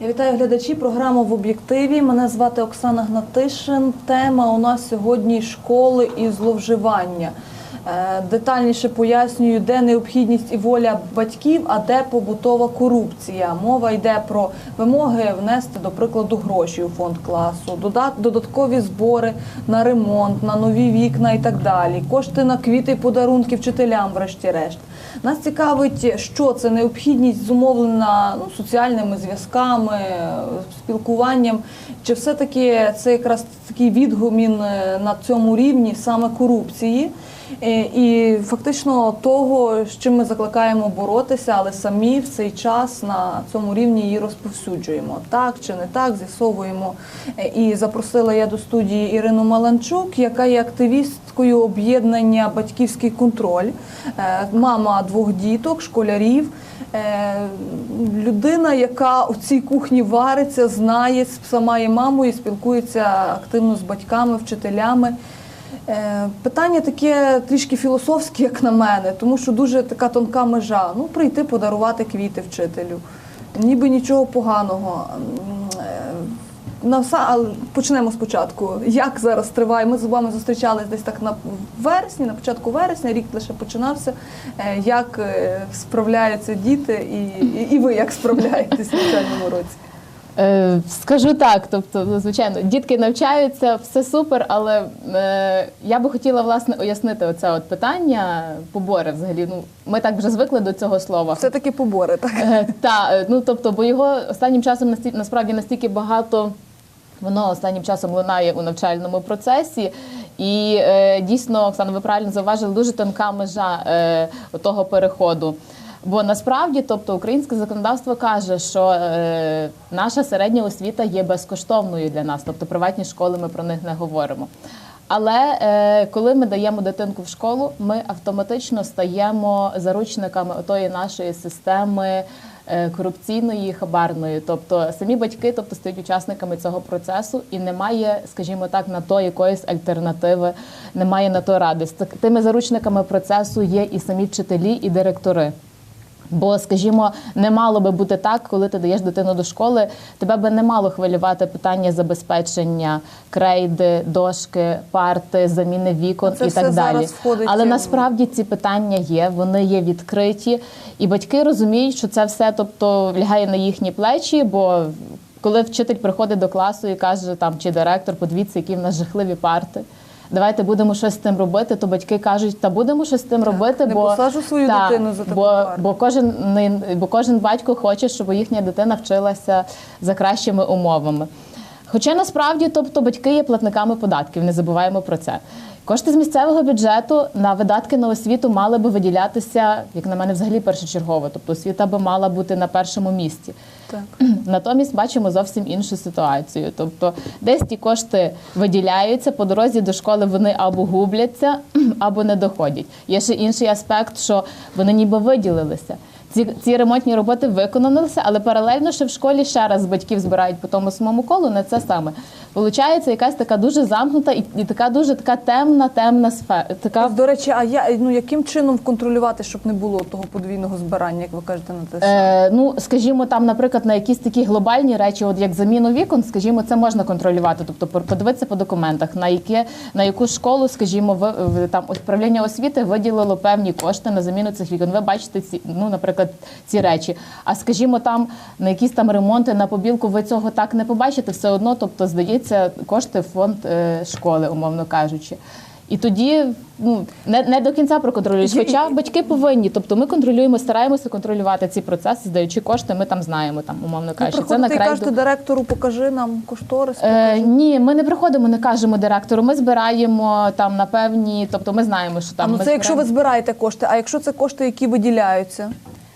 Я вітаю глядачі. Програма в об'єктиві. Мене звати Оксана Гнатишин. Тема у нас сьогодні школи і зловживання. Е, Детальніше пояснюю, де необхідність і воля батьків, а де побутова корупція. Мова йде про вимоги внести, до прикладу, гроші у фонд класу, дода- додаткові збори на ремонт, на нові вікна і так далі. Кошти на квіти подарунки вчителям, врешті-решт. Нас цікавить, що це необхідність зумовлена ну, соціальними зв'язками, спілкуванням, чи все-таки це якраз такий відгумін е, на цьому рівні саме корупції. Е, І фактично того, з чим ми закликаємо боротися, але самі в цей час на цьому рівні її розповсюджуємо. Так чи не так, з'ясовуємо. Е, І запросила я до студії Ірину Маланчук, яка є активісткою об'єднання Батьківський контроль, Е, мама двох діток, школярів. Людина, яка у цій кухні вариться, знає, сама є мамою, спілкується активно з батьками, вчителями. Е, Питання таке трішки філософське, як на мене, тому що дуже така тонка межа. Ну, прийти подарувати квіти вчителю. Ніби нічого поганого. Е, почнемо спочатку. Як зараз триває? Ми з вами зустрічались десь так на вересні, на початку вересня, рік лише починався. Е, Як справляються діти, і, і, і ви як справляєтесь в навчальному році? Е, Скажу так, тобто, ну, звичайно, дітки навчаються, все супер, але е, я би хотіла власне уяснити оце от питання побори. Взагалі, ну ми так вже звикли до цього слова. Все таки побори, так? Е, Та е, ну тобто, бо його останнім часом насправді настільки багато. Воно останнім часом лунає у навчальному процесі, і е, дійсно, Оксана, ви правильно зауважили, дуже тонка межа е, того переходу. Бо насправді, тобто, українське законодавство каже, що е, наша середня освіта є безкоштовною для нас, тобто приватні школи ми про них не говоримо. Але е, коли ми даємо дитинку в школу, ми автоматично стаємо заручниками отої нашої системи е, корупційної хабарної. Тобто самі батьки, тобто стають учасниками цього процесу, і немає, скажімо так, на то якоїсь альтернативи, немає на то ради. Тими заручниками процесу є і самі вчителі, і директори. Бо, скажімо, не мало би бути так, коли ти даєш дитину до школи, тебе би не мало хвилювати питання забезпечення крейди, дошки, парти, заміни вікон Це і так далі. входить Але насправді ці питання є, вони є відкриті, і батьки розуміють, що це все, тобто, лягає на їхні плечі, бо. Коли вчитель приходить до класу і каже там чи директор, подивіться, які в нас жахливі парти. Давайте будемо щось з тим робити. То батьки кажуть, та будемо щось з тим робити, не бо посажу свою Та, дитину за бо, бо кожен не- бо кожен батько хоче, щоб їхня дитина вчилася за кращими умовами. Хоча насправді, тобто, батьки є платниками податків, не забуваємо про це. Кошти з місцевого бюджету на видатки на освіту мали би виділятися, як на мене, взагалі першочергово. Тобто освіта би мала бути на першому місці. Так. Натомість бачимо зовсім іншу ситуацію. Тобто, десь ті кошти виділяються по дорозі до школи. Вони або губляться, або не доходять. Є ще інший аспект, що вони ніби виділилися. Ці, ці ремонтні роботи виконалися, але паралельно ще в школі ще раз батьків збирають по тому самому колу на це саме. Получається якась така дуже замкнута і, і така дуже така темна, темна сфера. Така До речі, а я ну яким чином контролювати, щоб не було того подвійного збирання, як ви кажете, на те? Е, ну, скажімо, там, наприклад, на якісь такі глобальні речі, от як заміну вікон, скажімо, це можна контролювати. Тобто подивитися по документах, на яке на яку школу, скажімо, ви в- там управління освіти виділило певні кошти на заміну цих вікон. Ви бачите ці, ну, наприклад, ці речі. А скажімо, там на якісь там ремонти на побілку, ви цього так не побачите, все одно, тобто, здається, кошти в фонд е, школи, умовно кажучи. І тоді ну не, не до кінця проконтролюєш. Хоча батьки повинні. Тобто ми контролюємо, стараємося контролювати ці процеси, здаючи кошти, ми там знаємо, там умовно кажучи. Це на край. кажете директору, покажи нам кошторис. Е, ні, ми не приходимо, не кажемо директору. Ми збираємо там на певні, тобто ми знаємо, що а там ну ми це якщо ви збираєте кошти, а якщо це кошти, які виділяються?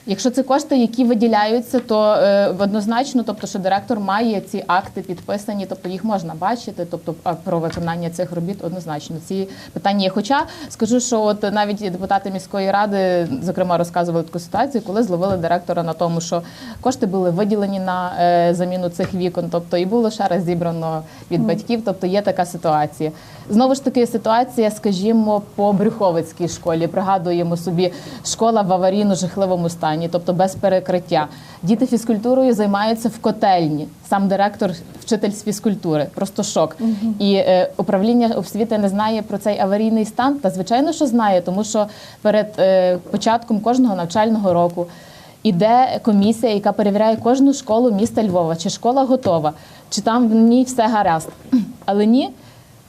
Якщо це кошти, які виділяються, то е, однозначно, тобто, що директор має ці акти підписані, тобто їх можна бачити, тобто про виконання цих робіт однозначно. Ці питання є. Хоча скажу, що от навіть депутати міської ради, зокрема, розказували таку ситуацію, коли зловили директора на тому, що кошти були виділені на е, заміну цих вікон, тобто і було ще раз зібрано від батьків. Тобто є така ситуація. Знову ж таки, ситуація, скажімо, по Брюховицькій школі. Пригадуємо собі школа в аварійно жахливому стані. Стані, тобто без перекриття. Діти фізкультурою займаються в котельні. Сам директор, вчитель з фізкультури, просто шок. І е, управління освіти не знає про цей аварійний стан. Та звичайно, що знає, тому що перед е, початком кожного навчального року. Іде комісія, яка перевіряє кожну школу міста Львова, чи школа готова, чи там в ній все гаразд. Але ні,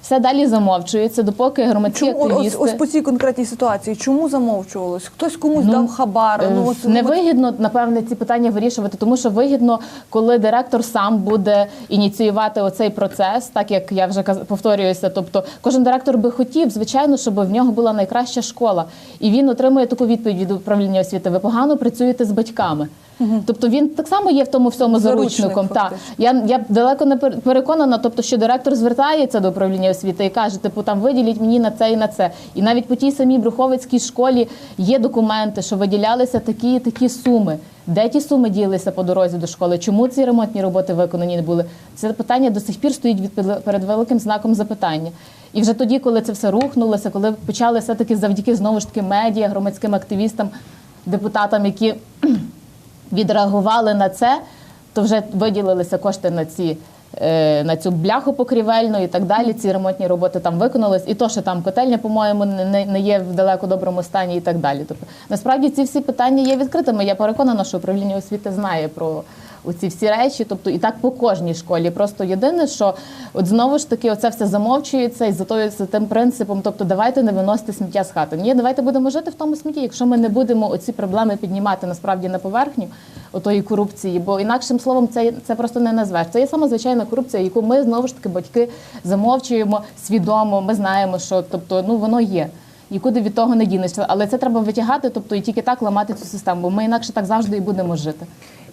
все далі замовчується, допоки громадські Чому ось, активісти ось по цій конкретній ситуації? Чому замовчувалось? Хтось комусь Ну, дав хабар? Е, Ну, ось, Невигідно, напевне, ці питання вирішувати, тому що вигідно, коли директор сам буде ініціювати оцей процес, так як я вже повторююся. Тобто, кожен директор би хотів, звичайно, щоб в нього була найкраща школа, і він отримує таку відповідь від управління освіти. Ви погано працюєте з батьками. Тобто він так само є в тому всьому Заручник, заручником. Так я, я далеко не пер- переконана, тобто, що директор звертається до управління освіти і каже, типу, там виділіть мені на це і на це. І навіть по тій самій Бруховицькій школі є документи, що виділялися такі і такі суми. Де ті суми ділися по дорозі до школи? Чому ці ремонтні роботи виконані не були? Це питання до сих пір стоїть від- перед великим знаком запитання. І вже тоді, коли це все рухнулося, коли почали все таки завдяки знову ж таки медіа, громадським активістам, депутатам, які відреагували на це, то вже виділилися кошти на ці. е, На цю бляху покрівельну і так далі. Ці ремонтні роботи там виконались, і то, що там котельня, по-моєму, не, не- є в далеко доброму стані, і так далі. Тобто, насправді ці всі питання є відкритими. Я переконана, що управління освіти знає про оці всі речі. Тобто, і так по кожній школі. Просто єдине, що от знову ж таки, оце все замовчується і за тою за тим принципом. Тобто, давайте не виносити сміття з хати. Ні, давайте будемо жити в тому смітті, якщо ми не будемо оці проблеми піднімати насправді на поверхню отої корупції, бо інакшим словом це, це просто не назвеш. Це є сама звичайна корупція, яку ми знову ж таки батьки замовчуємо свідомо. Ми знаємо, що тобто ну воно є. Нікуди від того не дінешся, але це треба витягати, тобто і тільки так ламати цю систему. Бо ми інакше так завжди і будемо жити.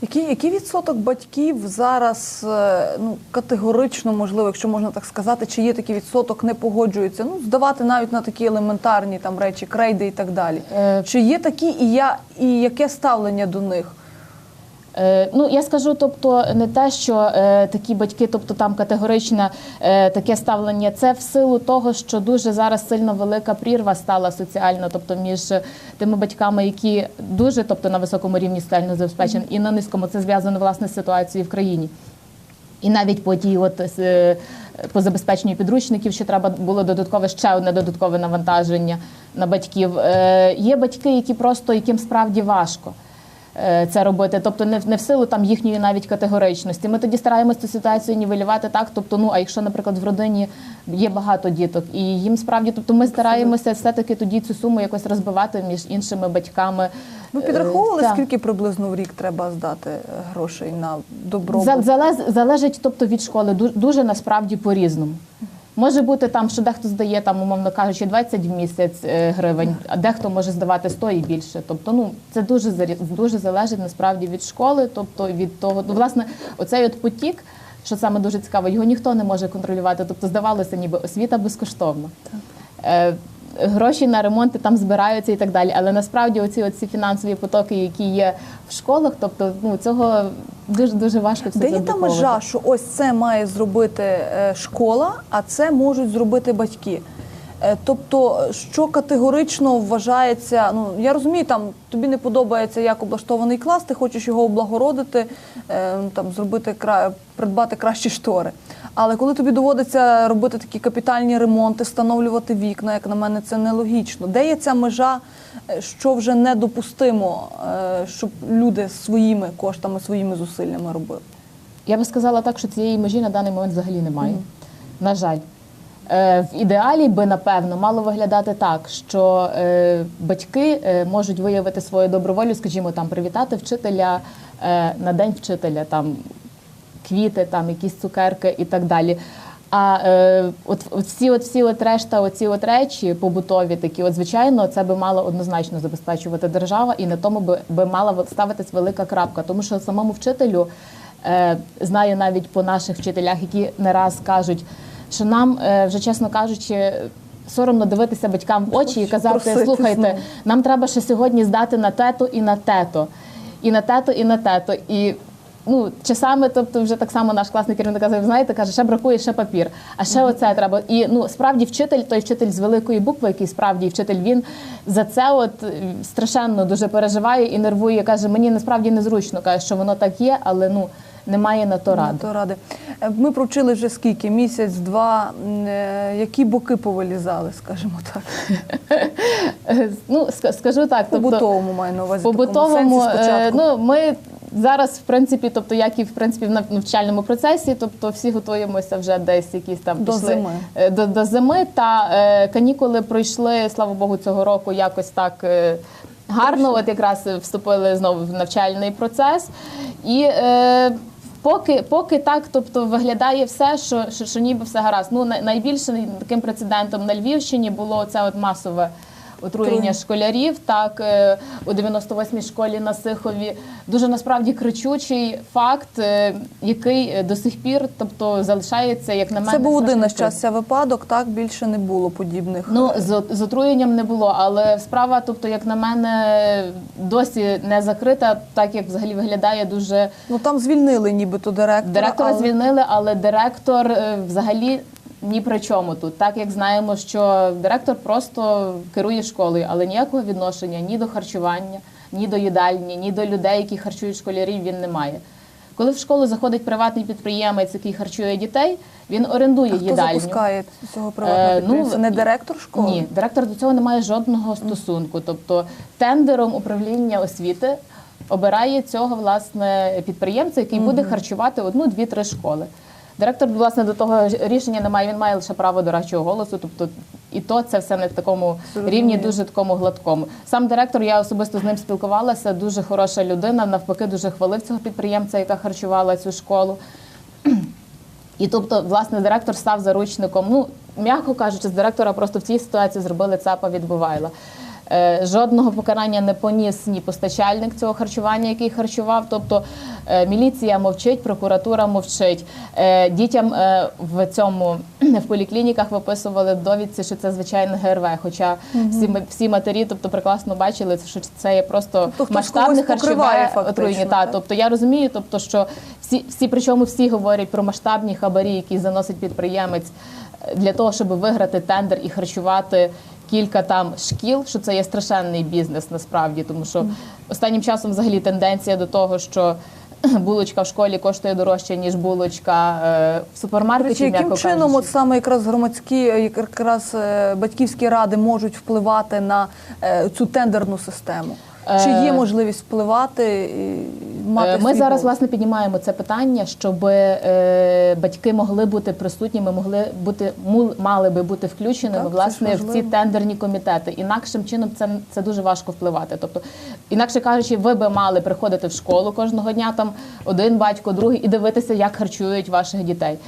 Який, який відсоток батьків зараз е, ну, категорично, можливо, якщо можна так сказати, чи є такий відсоток, не погоджуються ну, здавати навіть на такі елементарні там речі, крейди і так далі? Е, Чи є такі, і я і яке ставлення до них? Е, ну я скажу, тобто не те, що е, такі батьки, тобто там категоричне е, таке ставлення, це в силу того, що дуже зараз сильно велика прірва стала соціально, тобто між тими батьками, які дуже, тобто на високому рівні соціально забезпечені, і на низькому це зв'язано власне з ситуацією в країні. І навіть по тій, от е, по забезпеченню підручників, що треба було додаткове ще одне додаткове навантаження на батьків. Е, Є батьки, які просто яким справді важко. Е, Це робити, тобто не в не в силу там їхньої навіть категоричності. Ми тоді стараємося цю ситуацію нівелювати так. Тобто, ну а якщо, наприклад, в родині є багато діток, і їм справді, тобто ми стараємося все-таки тоді цю суму якось розбивати між іншими батьками. Ви підраховували, Е, так. скільки приблизно в рік треба здати е, грошей на добробут? Залежить тобто від школи дуже, дуже насправді по-різному. Може бути там, що дехто здає там, умовно кажучи, 20 в місяць е, гривень, а дехто може здавати 100 і більше. Тобто, ну це дуже дуже залежить насправді від школи, тобто від того, ну, власне, оцей от потік, що саме дуже цікаво, його ніхто не може контролювати. Тобто, здавалося, ніби освіта безкоштовна. Е, Гроші на ремонти там збираються і так далі. Але насправді оці оці фінансові потоки, які є в школах, тобто ну цього дуже дуже важко все Де є та межа, що ось це має зробити е, школа, а це можуть зробити батьки? Е, Тобто, що категорично вважається, ну я розумію, там тобі не подобається як облаштований клас, ти хочеш його облагородити, е, ну, там зробити придбати кращі штори. Але коли тобі доводиться робити такі капітальні ремонти, встановлювати вікна, як на мене, це нелогічно. Де є ця межа, е, що вже недопустимо, е, щоб люди своїми коштами, своїми зусиллями робили? Я би сказала так, що цієї межі на даний момент взагалі немає. На жаль. Е, В ідеалі би, напевно, мало виглядати так, що е, батьки е, можуть виявити свою доброволю, скажімо, там привітати вчителя е, на день вчителя, там квіти, там якісь цукерки і так далі. А е, от, от всі, от всі от решта, оці от речі побутові такі, от звичайно, це би мала однозначно забезпечувати держава, і на тому би, би мала ставитись велика крапка, тому що самому вчителю е, знаю навіть по наших вчителях, які не раз кажуть, що нам е, вже чесно кажучи. Соромно дивитися батькам в очі і казати: слухайте, нам треба ще сьогодні здати на тето і на тето, і на тето, і на тето. І Ну, часами, тобто, вже так само наш класний керівник казав, знаєте, каже, ще бракує ще папір, а ще оце треба. І ну справді вчитель, той вчитель з великої букви, який справді вчитель, він за це от е, страшенно дуже переживає і нервує. Каже, мені насправді незручно, каже, що воно так є, але ну немає на то ради. То ради. Е, Ми провчили вже скільки? Місяць, два. Е, Які боки повилізали, скажімо так. Ну ска- скажу так, тобто Побутовому маю на увазі. такому побутовому сенсі е, спочатку. ну ми зараз, в принципі, тобто, як і в принципі в навчальному процесі, тобто всі готуємося вже десь якісь там До пішли, зими. е, до, до зими. Та е, канікули пройшли, слава Богу, цього року якось так. е, Гарно, от якраз вступили знову в навчальний процес, і е, поки, поки так, тобто виглядає все, що, що, що ніби все гаразд. Ну най- найбільше таким прецедентом на Львівщині було це от масове отруєння школярів. Так е, у 98-й школі на Сихові дуже насправді кричучий факт, е, який е, до сих пір, тобто залишається як на мене. Це був один на щастя випадок, так більше не було подібних. Ну з, з отруєнням не було, але справа, тобто, як на мене, досі не закрита, так як взагалі виглядає дуже Ну там звільнили нібито директора. директора. але- Звільнили, але директор взагалі ні при чому тут. Так як знаємо, що директор просто керує школою, але ніякого відношення ні до харчування, ні до їдальні, ні до людей, які харчують школярів, він не має. Коли в школу заходить приватний підприємець, який харчує дітей, він орендує А хто їдальню. запускає цього приватного Е, ну. Не директор школи? Ні, директор до цього не має жодного стосунку. Тобто тендером управління освіти обирає цього власне підприємця, який буде харчувати одну, дві, три школи. Директор, власне, до того рішення не має. Він має лише право дорадчого голосу. Тобто, і то це все не в такому Зрозуміло. рівні, дуже такому гладкому. Сам директор, я особисто з ним спілкувалася. Дуже хороша людина. Навпаки, дуже хвалив цього підприємця, яка харчувала цю школу. І тобто, власне, директор став заручником. Ну, м'яко кажучи, з директора просто в цій ситуації зробили ЦАПа від Бувайла. Е, Жодного покарання не поніс ні постачальник цього харчування, який харчував. Тобто е, міліція мовчить, прокуратура мовчить. Е, Дітям е, в цьому в поліклініках виписували довідці, що це звичайне ГРВ. Хоча всі, ма- всі матері, тобто прекрасно бачили, що це є просто Тобто масштабне харчове отруєння. Та. Тобто я розумію, тобто, що всі, всі, причому всі говорять про масштабні хабарі, які заносить підприємець е, для того, щоб виграти тендер і харчувати кілька там шкіл, що це є страшенний бізнес насправді, тому що останнім часом взагалі тенденція до того, що булочка в школі коштує дорожче, ніж булочка е, в супермаркеті. речі, яким м'яко чином кажучи. от саме якраз громадські, якраз е, батьківські ради можуть впливати на е, цю тендерну систему? Чи є Е, можливість впливати мати Е, Ми зараз власне піднімаємо це питання, щоб е, батьки могли бути присутніми, могли бути мали би бути включеними Так, власне в ці тендерні комітети. Інакшим чином це, це дуже важко впливати. Тобто, інакше кажучи, ви би мали приходити в школу кожного дня, там один батько, другий, і дивитися, як харчують ваших дітей.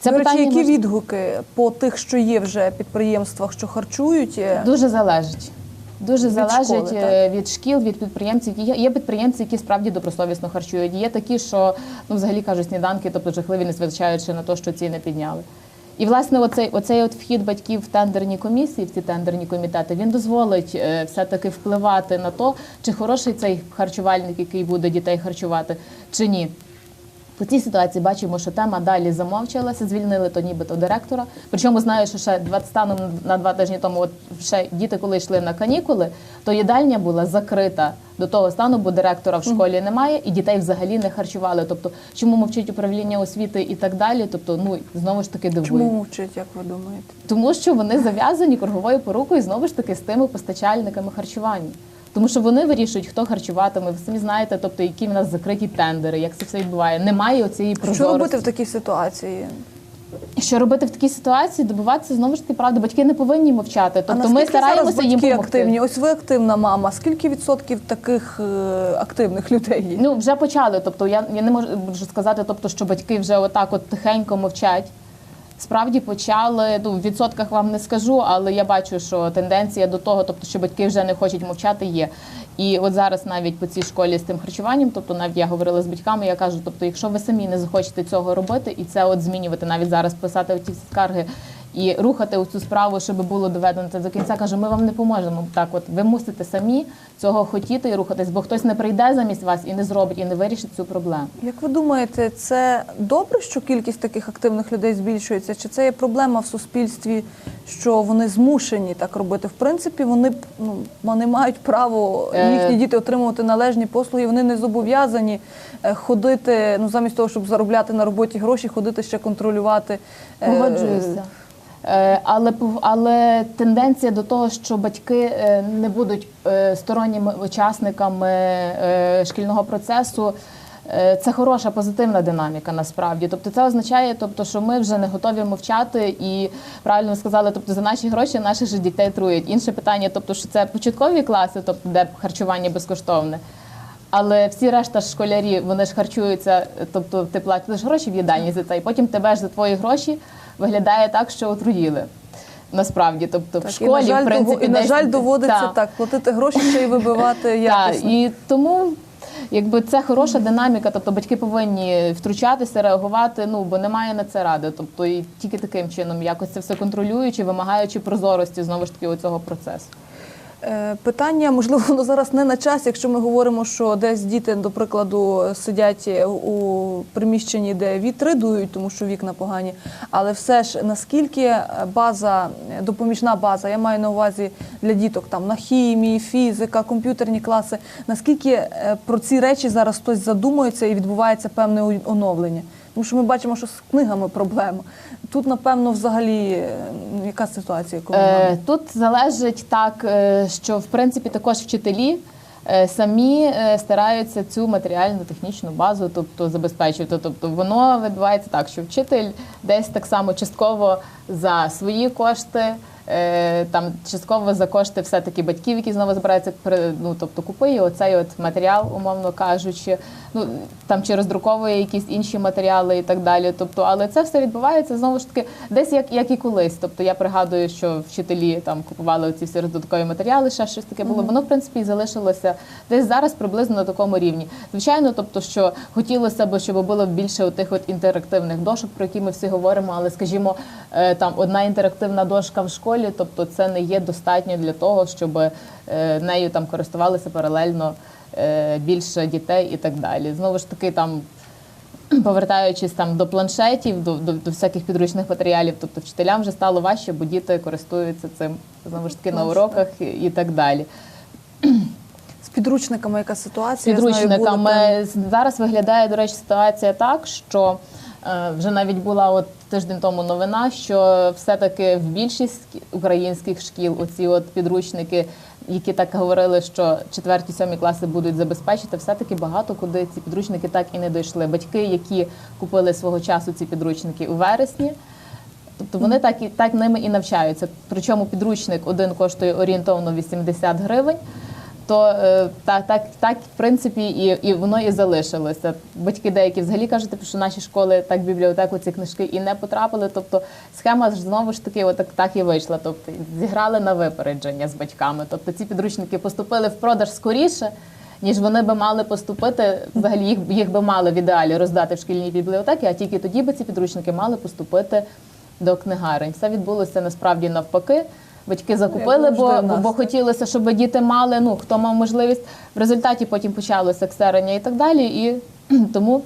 Це речі, питання які відгуки по тих, що є вже підприємствах, що харчують? Дуже залежить. Дуже Від залежить школи, е, від шкіл, від підприємців. Є, є підприємці, які справді добросовісно харчують. Є такі, що ну взагалі кажуть сніданки, тобто жахливі, не зважаючи на те, що ціни підняли. І власне, оцей оцей от вхід батьків в тендерні комісії, в ці тендерні комітети, він дозволить е, все-таки впливати на то, чи хороший цей харчувальник, який буде дітей харчувати, чи ні. По цій ситуації бачимо, що тема далі замовчалася, звільнили то нібито директора. Причому знаю, що ще 20 станом на два тижні тому, от ще діти, коли йшли на канікули, то їдальня була закрита до того стану, бо директора в школі немає, і дітей взагалі не харчували. Тобто, чому мовчить управління освіти і так далі? Тобто, ну знову ж таки дивує. Чому мовчить, як ви думаєте? Тому що вони зав'язані круговою порукою знову ж таки з тими постачальниками харчування. Тому що вони вирішують, хто харчуватиме. Ви самі знаєте, тобто які в нас закриті тендери, як це все відбуває. Немає оцієї Що робити в такій ситуації? Що робити в такій ситуації? Добиватися знову ж таки правди. Батьки не повинні мовчати. Тобто ми наскільки зараз стараємося їм допомогти. активні? Ось ви активна мама. Скільки відсотків таких е, активних людей є? Ну вже почали. Тобто я, я не можу сказати, тобто, що батьки вже отак от тихенько мовчать. Справді почали, ну в відсотках вам не скажу, але я бачу, що тенденція до того, тобто, що батьки вже не хочуть мовчати, є. І от зараз навіть по цій школі з тим харчуванням, тобто навіть я говорила з батьками, я кажу, тобто, якщо ви самі не захочете цього робити і це от змінювати, навіть зараз писати ті скарги і рухати у цю справу, щоб було доведено це до кінця. Кажу, ми вам не поможемо. Так, от ви мусите самі цього хотіти і рухатись, бо хтось не прийде замість вас і не зробить, і не вирішить цю проблему. Як ви думаєте, це добре, що кількість таких активних людей збільшується? Чи це є проблема в суспільстві, що вони змушені так робити? В принципі, вони ну вони мають право Е. їхні діти отримувати належні послуги. Вони не зобов'язані е, ходити. Ну замість того, щоб заробляти на роботі гроші, ходити ще контролювати. е, Погоджуюся. Е, Але але тенденція до того, що батьки е, не будуть е, сторонніми учасниками шкільного процесу. Це хороша позитивна динаміка насправді. Тобто це означає, тобто, що ми вже не готові мовчати і правильно ви сказали, тобто за наші гроші наших же дітей трують. Інше питання, тобто, що це початкові класи, тобто де харчування безкоштовне. Але всі решта школярі вони ж харчуються, тобто ти платиш гроші в їдальні за це, і потім тебе ж за твої гроші виглядає так, що отруїли. Насправді, тобто в школі, і, на жаль, в принципі, і, на десь- жаль, доводиться Так. так платити гроші ще й вибивати Так, і тому якби це хороша динаміка, тобто батьки повинні втручатися, реагувати, ну бо немає на це ради. Тобто і тільки таким чином якось це все контролюючи, вимагаючи прозорості знову ж таки у цього процесу. Е, Питання, можливо, воно зараз не на час, якщо ми говоримо, що десь діти, до прикладу, сидять у приміщенні, де вітри дують, тому що вікна погані. Але все ж наскільки база, допоміжна база, я маю на увазі для діток там на хімії, фізика, комп'ютерні класи, наскільки е, про ці речі зараз хтось задумується і відбувається певне оновлення? Тому що ми бачимо, що з книгами проблема. Тут, напевно, взагалі е, яка ситуація? Е, тут залежить так, е, що в принципі також вчителі. е, Самі е, стараються цю матеріальну технічну базу, тобто забезпечувати. Тобто воно відбувається так, що вчитель десь так само частково за свої кошти, там частково за кошти все-таки батьків, які знову збираються ну, тобто купує оцей от матеріал, умовно кажучи, ну там чи роздруковує якісь інші матеріали і так далі. Тобто, але це все відбувається знову ж таки десь як, як і колись. Тобто я пригадую, що вчителі там купували ці всі роздаткові матеріали, ще щось таке було. Воно в принципі і залишилося десь зараз приблизно на такому рівні. Звичайно, тобто, що хотілося б, щоб було більше отих от інтерактивних дошок, про які ми всі говоримо, але скажімо, е, там одна інтерактивна дошка в школі, тобто це не є достатньо для того, щоб е, нею там користувалися паралельно е, більше дітей і так далі. Знову ж таки, там повертаючись там до планшетів, до, до, до всяких підручних матеріалів, тобто вчителям вже стало важче, бо діти користуються цим знову ж таки на уроках і, і так далі. З підручниками яка ситуація? З Я знаю, підручниками зараз виглядає, до речі, ситуація так, що вже навіть була от тиждень тому новина, що все-таки в більшість українських шкіл оці от підручники, які так говорили, що четверті, сьомі класи будуть забезпечити, все-таки багато куди ці підручники так і не дійшли. Батьки, які купили свого часу ці підручники у вересні. Тобто вони так і так ними і навчаються. Причому підручник один коштує орієнтовно 80 гривень. То е, так, так, так, в принципі, і, і воно і залишилося. Батьки деякі взагалі кажуть, типу, що наші школи так в бібліотеку ці книжки і не потрапили. Тобто схема ж знову ж таки, отак так і вийшла. Тобто зіграли на випередження з батьками. Тобто ці підручники поступили в продаж скоріше. Ніж вони би мали поступити, взагалі їх, їх би мали в ідеалі роздати в шкільні бібліотеки, а тільки тоді би ці підручники мали поступити до книгарень. Все відбулося насправді навпаки. Батьки закупили, бо, бо, бо хотілося, щоб діти мали, ну хто мав можливість. В результаті потім почалося ксерення і так далі. І тому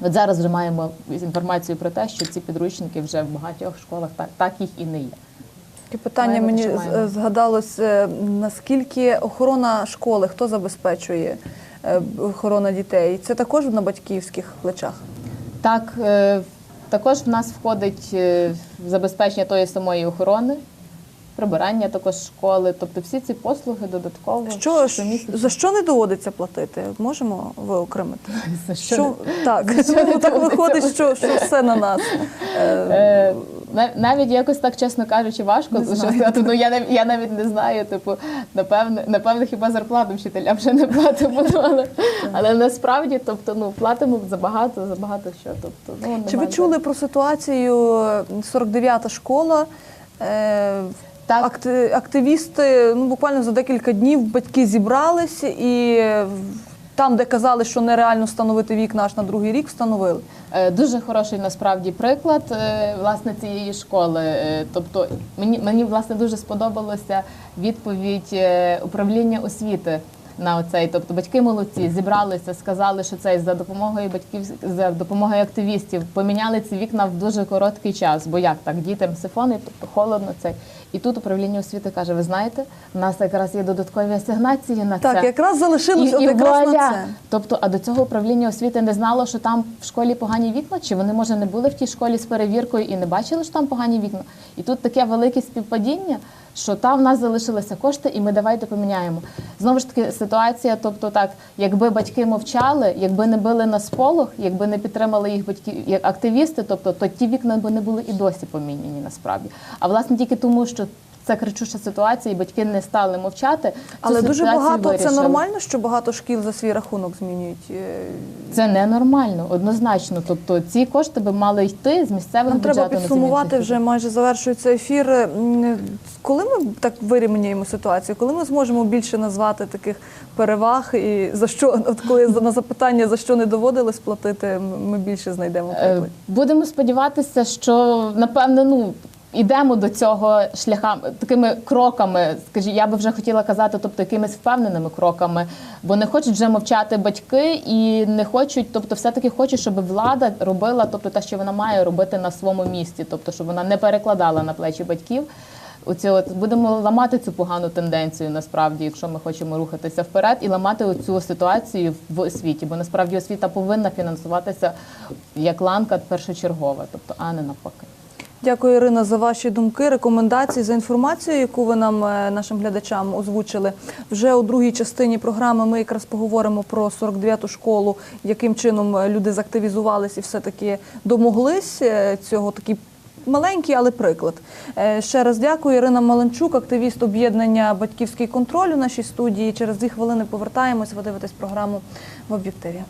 от зараз вже маємо інформацію про те, що ці підручники вже в багатьох школах так, так їх і не є. Таке питання Маємо мені маємо. згадалось, е, наскільки охорона школи, хто забезпечує е, охорона дітей? Це також на батьківських плечах. Так, е, також в нас входить забезпечення тої самої охорони, прибирання також школи, тобто всі ці послуги додатково. Що, за що не доводиться платити? Можемо виокремити? За що Що, так, за що не так виходить, що, що все на нас. Е, Е, навіть якось так, чесно кажучи, важко що сказати. Ну я я навіть не знаю. Типу, напевне, напевне, хіба зарплату вчителям вже не платимо. ну, Але, але насправді, тобто, ну платимо забагато, забагато що. Тобто, ну Чи ви чули про ситуацію 49-та школа? Е, Так. акти- Активісти ну, буквально за декілька днів батьки зібрались і там, де казали, що нереально встановити вікна, аж на другий рік встановили. Е, Дуже хороший насправді приклад е, власне цієї школи. Е, Тобто мені мені власне дуже сподобалася відповідь управління освіти. На оцей, тобто батьки молодці зібралися, сказали, що це за допомогою батьків за допомогою активістів поміняли ці вікна в дуже короткий час. Бо як так дітям сифони, тобто холодно цей. І тут управління освіти каже: ви знаєте, в нас якраз є додаткові асигнації на це. Так, якраз залишилось І, от і якраз вуаля. на це. Тобто, а до цього управління освіти не знало, що там в школі погані вікна, чи вони може не були в тій школі з перевіркою і не бачили, що там погані вікна. І тут таке велике співпадіння, що там в нас залишилися кошти, і ми давайте поміняємо. Знову ж таки, ситуація, тобто так, якби батьки мовчали, якби не били на сполох, якби не підтримали їх батьки як активісти, тобто то ті вікна би не були і досі поміняні насправді. А власне тільки тому, що це кричуща ситуація, і батьки не стали мовчати. Але дуже багато це нормально, що багато шкіл за свій рахунок змінюють. е, Це ненормально, однозначно. Тобто ці кошти би мали йти з місцевих Нам треба підсумувати вже майже завершується ефір. Коли ми так вирівняємо ситуацію, коли ми зможемо більше назвати таких переваг і за що от коли на запитання за що не доводилось платити, ми більше знайдемо Е, приклад. Будемо сподіватися, що напевне, ну. Ідемо до цього шляхами такими кроками, скажі, я би вже хотіла казати, тобто якимись впевненими кроками, бо не хочуть вже мовчати батьки і не хочуть, тобто, все-таки хочуть, щоб влада робила, тобто те, що вона має робити на своєму місці, тобто, щоб вона не перекладала на плечі батьків. Оці от будемо ламати цю погану тенденцію, насправді, якщо ми хочемо рухатися вперед, і ламати оцю ситуацію в освіті, бо насправді освіта повинна фінансуватися як ланка першочергова, тобто а не навпаки. Дякую, Ірина, за ваші думки, рекомендації, за інформацію, яку ви нам, е, нашим глядачам, озвучили. Вже у другій частині програми ми якраз поговоримо про 49-ту школу, яким чином е, люди зактивізувались і все-таки домоглись е, цього. Такий маленький, але приклад. Ще раз дякую. Ірина Маленчук, активіст об'єднання Батьківський контроль у нашій студії. Через дві хвилини повертаємось. Ви дивитесь програму в об'єктиві.